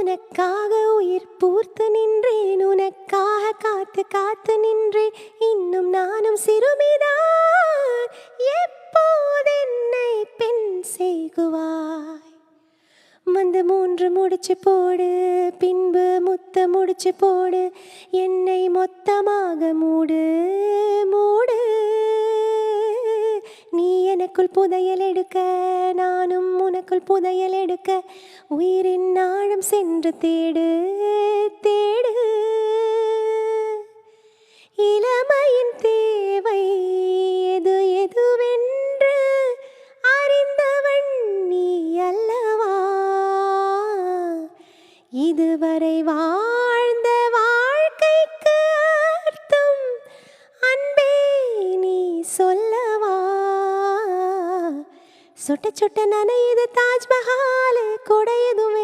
உனக்காக உயிர் பூர்த்து நின்றேன். உனக்காக காத்து காத்து நின்றேன். இன்னும் நானும் சிறுமிதான். எப்போதென்னை பெண் செய்குவாய்? வந்து மூன்று முடிச்சு போடு பின்பு முத்த முடிச்சு போடு. என்னை மொத்தமாக மூடு மூடு. நீ எனக்குள் புதையல் எடுக்க உனக்குள் புதையல் எடுக்க உயிரின் ஆழம் சென்று தேடு தேடு. இளமையின் தேவை எது எதுவென்று அறிந்தவன் நீ அல்லவா? இதுவரை வாழ்ந்தவா சுட்ட சுட்ட நனையுது தாஜ்மஹால் கொடையதும்.